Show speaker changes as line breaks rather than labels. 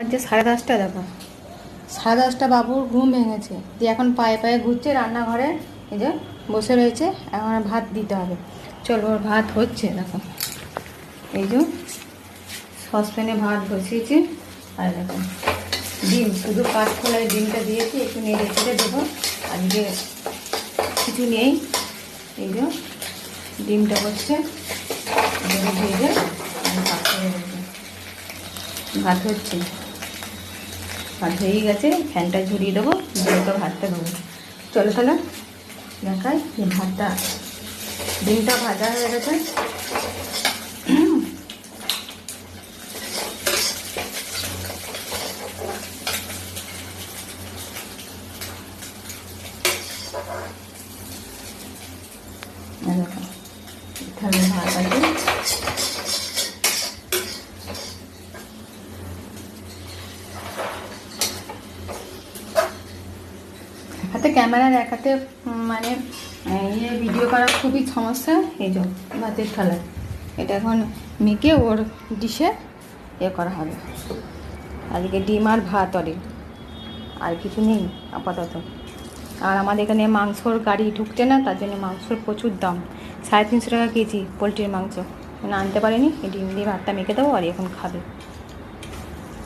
যে সাড়ে দশটা, দেখো। সাড়ে দশটা বাবুর ঘুম ভেঙেছে। দিয়ে এখন পায়ে পায়ে ঘুরছে, রান্নাঘরে এই যে বসে রয়েছে, এখন ভাত দিতে হবে। চলো, ওর ভাত হচ্ছে, দেখো। এই যে সসপ্যানে ভাত বসিয়েছি, আর দেখো, ডিম, শুধু কাঠ খোলায় ডিমটা দিয়েছি, একটু নেড়ে চেড়ে দেবো, আজকে কিছু নেই। এই যে ডিমটা হচ্ছে করে ভাত হচ্ছে। ভাত হয়ে গেছে, ফ্যানটা ঝুরিয়ে দেবো তো ভাতটা দেবো। চলো তাহলে, দেখাই ভাতটা, ডিমটা ভাজা হয়ে গেছে। ভাত আছে। হাতে ক্যামেরার হাতে মানে ইয়ে ভিডিও করা খুবই সমস্যা। এই যে ভাতের থালা এটা এখন মেখে ওর ডিশে এ করা হবে। আজকে ডিম আর ভাত অরে। আর কিছু নেই, আপাতত। আর আমাদের এখানে মাংসর গাড়ি ঢুকছে না, তার জন্য মাংসর প্রচুর দাম। সাড়ে তিনশো টাকা কেজি পোলট্রির মাংস। আনতে পারেনি ডিম দিয়ে ভাতটা মেখে দেবো, আর এখন খাবে।